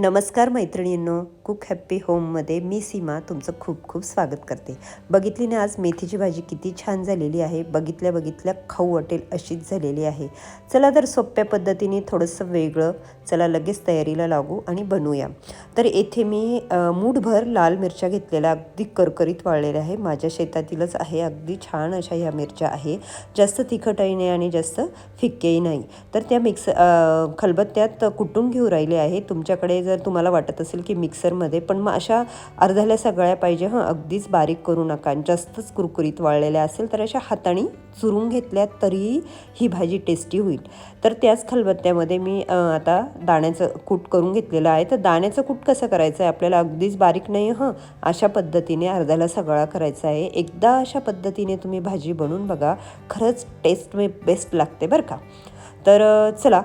नमस्कार मैत्रिणींनो cook happy होममध्ये मी सीमा तुमचं खूप खूप स्वागत करते. बघितली ना आज मेथीची भाजी किती छान झालेली आहे. बघितल्या बघितल्या खाऊ वाटेल अशीच झालेली आहे. चला तर सोप्या पद्धतीने थोडंसं वेगळं चला लगेच तयारीला लागू आणि बनवूया. तर येथे मी मूठभर लाल मिरच्या घेतलेल्या अगदी करकरीत वाळलेल्या आहे. माझ्या शेतातीलच आहे अगदी छान अशा ह्या मिरच्या आहे. जास्त तिखटही नाही आणि जास्त फिक्केही नाही. तर त्या मिक्स खलबत्त्यात कुटून घेऊ राहिले आहे. तुमच्याकडे जर तुम्हाला वाटत असेल की मिक्सरमध्ये पण मग अशा अर्ध्याला सगळ्या पाहिजे. हां अगदीच बारीक करू नका. जास्तच कुरकुरीत वाळलेल्या असेल तर अशा हाताने चुरून घेतल्या तरी ही भाजी टेस्टी होईल. तर त्याच खलबत्त्यामध्ये मी आता दाण्याचं कूट करून घेतलेलं आहे. तर दाण्याचं कूट कसं करायचं आहे? आपल्याला अगदीच बारीक नाही हं अशा पद्धतीने अर्ध्याला सगळा करायचा आहे. एकदा अशा पद्धतीने तुम्ही भाजी बनवून बघा. खरंच टेस्ट म्हणजे बेस्ट लागते बरं का. तर चला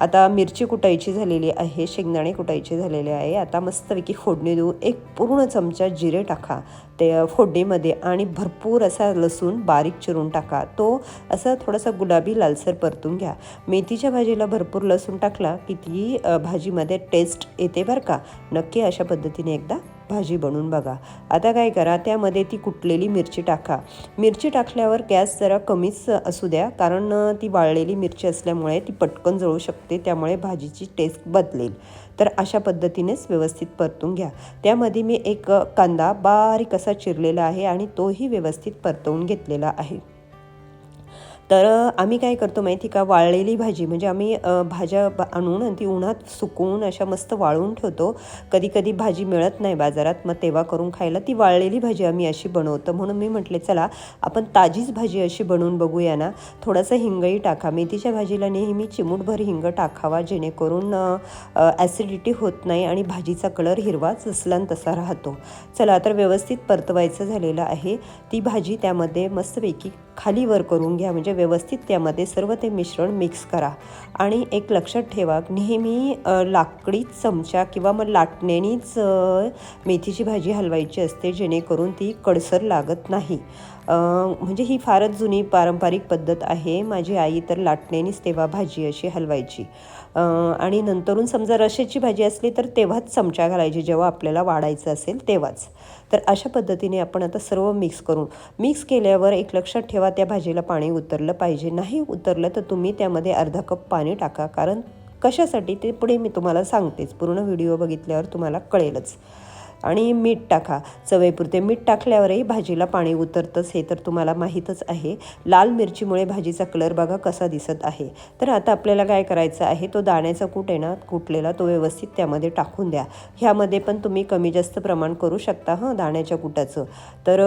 आता मिरची कुटायची झालेली आहे शेंगदाणे कुटायचे झालेले आहे. आता मस्तपैकी फोडणी देऊ एक पूर्ण चमचा जिरे टाका. ते फोडणीमध्ये आणि भरपूर असा लसूण बारीक चिरून टाका. तो असा थोडासा गुलाबी लालसर परतून घ्या. मेथीच्या भाजीला भरपूर लसूण टाकला की ती भाजीमध्ये टेस्ट येते बरं का? नक्की अशा पद्धतीने एकदा भाजी बनवून बघा. आता काय करा त्यामध्ये ती कुटलेली मिरची टाका. मिरची टाकल्यावर गॅस जरा कमीच असू द्या कारण ती वाळलेली मिरची असल्यामुळे ती पटकन जळू शकते त्यामुळे भाजीची टेस्ट बदलेल. तर अशा पद्धतीनेच व्यवस्थित परतून घ्या. त्यामध्ये मी एक कांदा बारीक असा चिरलेला आहे आणि तोही व्यवस्थित परतवून घेतलेला आहे. तर आम्ही काय करतो माहिती का? वाळलेली भाजी म्हणजे आम्ही भाज्या आणून आणि ती उन्हात सुकवून अशा मस्त वाळून ठेवतो. कधी कधी भाजी मिळत नाही बाजारात मग तेव्हा करून खायला ती वाळलेली भाजी आम्ही अशी बनवतो. म्हणून मी म्हटले चला आपण ताजीच भाजी अशी बनवून बघूया ना. थोडासा हिंगही टाका. मेथीच्या भाजीला नेहमी चिमूटभर हिंग टाकावा जेणेकरून ॲसिडिटी होत नाही आणि भाजीचा कलर हिरवा जसला तसा राहतो. चला तर व्यवस्थित परतवायचं झालेलं आहे. ती भाजी त्यामध्ये मस्तपैकी खाली वर करून घ्या म्हणजे व्यवस्थित त्यामध्ये सर्व ते मिश्रण मिक्स करा. आणि एक लक्षात ठेवा नेहमी लाकडी चमचा किंवा मग लाटण्यानीच मेथीची भाजी हलवायची असते जेणेकरून ती कडसर लागत नाही. म्हणजे ही फारच जुनी पारंपरिक पद्धत आहे. माझी आई तर लाटणेनीच तेव्हा भाजी अशी हलवायची. आणि नंतरून समजा रश्याची भाजी असली तर तेव्हाच चमचा घालायची. जेव्हा आपल्याला वाढायचं असेल तेव्हाच. तर अशा पद्धतीने आपण आता सर्व मिक्स करून मिक्स केल्यावर एक लक्षात ठेवा त्या भाजीला पाणी उतरलं पाहिजे. नाही उतरलं तर तुम्ही त्यामध्ये अर्धा कप पाणी टाका. कारण कशासाठी ते पुढे मी तुम्हाला सांगतेच. पूर्ण व्हिडिओ बघितल्यावर तुम्हाला कळेलच. आणि मीठ टाका. चवईपुरते मीठ टाकल्यावरही भाजीला पाणी उतरतंच हे तर तुम्हाला माहीतच आहे. लाल मिरचीमुळे भाजीचा कलर बघा कसा दिसत आहे. तर आता आपल्याला काय करायचं आहे तो दाण्याचा कूट आहे ना कुटलेला तो व्यवस्थित त्यामध्ये टाकून द्या. ह्यामध्ये पण तुम्ही कमी जास्त प्रमाण करू शकता हां दाण्याच्या कुटाचं. तर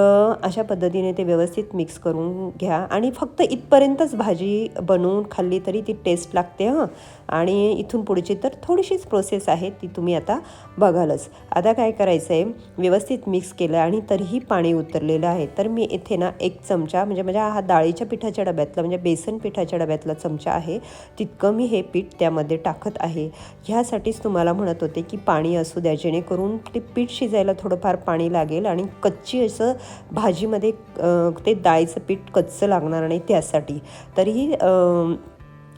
अशा पद्धतीने ते व्यवस्थित मिक्स करून घ्या. आणि फक्त इथपर्यंतच भाजी बनवून खाल्ली तरी ती टेस्ट लागते हां. आणि इथून पुढची तर थोडीशीच प्रोसेस आहे ती तुम्ही आता बघालच. आता काय करायचं? आहे व्यवस्थित मिक्स केलं आणि तरीही पाणी उतरलेलं आहे. तर मी इथे ना एक चमचा म्हणजे माझ्या हा डाळीच्या पिठाच्या डब्यातला म्हणजे बेसन पिठाच्या डब्यातला चमचा आहे. तितकं मी हे पीठ त्यामध्ये टाकत आहे. ह्यासाठीच तुम्हाला म्हणत होते की पाणी असू द्या जेणेकरून ते पीठ शिजायला थोडंफार पाणी लागेल आणि कच्ची असं भाजीमध्ये ते डाळीचं पीठ कच्चं लागणार नाही त्यासाठी. तरीही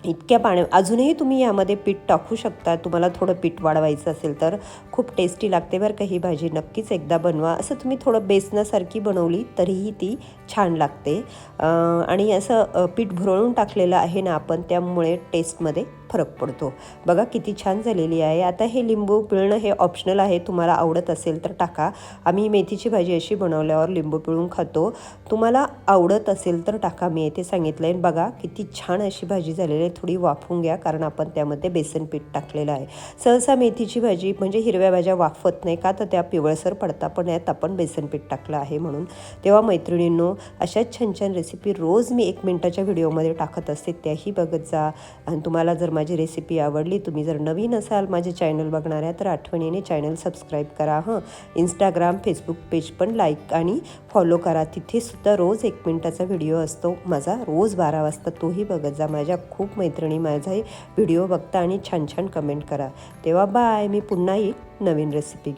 इतक्या पाण्या अजूनही तुम्ही यामध्ये पीठ टाकू शकता. तुम्हाला थोडं पीठ वाढवायचं असेल तर खूप टेस्टी लागते बरं का ही भाजी. नक्कीच एकदा बनवा. असं तुम्ही थोडं बेसनासारखी बनवली तरीही ती छान लागते. आणि असं पीठ भुरळून टाकलेलं आहे ना आपण त्यामुळे टेस्टमध्ये फरक पडतो. बघा किती छान झालेली आहे. आता हे लिंबू पिळणं हे ऑप्शनल आहे. तुम्हाला आवडत असेल तर टाका. आम्ही मेथीची भाजी अशी बनवल्यावर लिंबू पिळून खातो. तुम्हाला आवडत असेल तर टाका. मी येथे सांगितलं आहे बघा किती छान अशी भाजी झालेली आहे. थोडी वाफून घ्या कारण आपण त्यामध्ये बेसन पीठ टाकलेलं आहे. सहसा मेथीची भाजी म्हणजे हिरव्या भाज्या वाफत नाही का? तर त्या पिवळसर पडता पण यात आपण बेसन पीठ टाकलं आहे म्हणून. तेव्हा मैत्रिणींनो अशाच छान छान रेसिपी रोज मी एक मिनटाच्या व्हिडिओमध्ये टाकत असते. त्याही बघत जा. आणि तुम्हाला जर माझी रेसिपी आवडली तुम्ही जर नवीन असाल माझे चॅनल बघणाऱ्या तर आठवणीने चॅनल सबस्क्राईब करा हं. इंस्टाग्राम फेसबुक पेज पण लाईक आणि फॉलो करा. तिथेसुद्धा रोज एक मिनटाचा व्हिडिओ असतो. माझा रोज बारा वाजता तोही बघत जा. माझ्या खूप मैत्रिणी माझाही व्हिडिओ बघता आणि छान छान कमेंट करा. तेव्हा बाय मी पुन्हा एक नवीन रेसिपी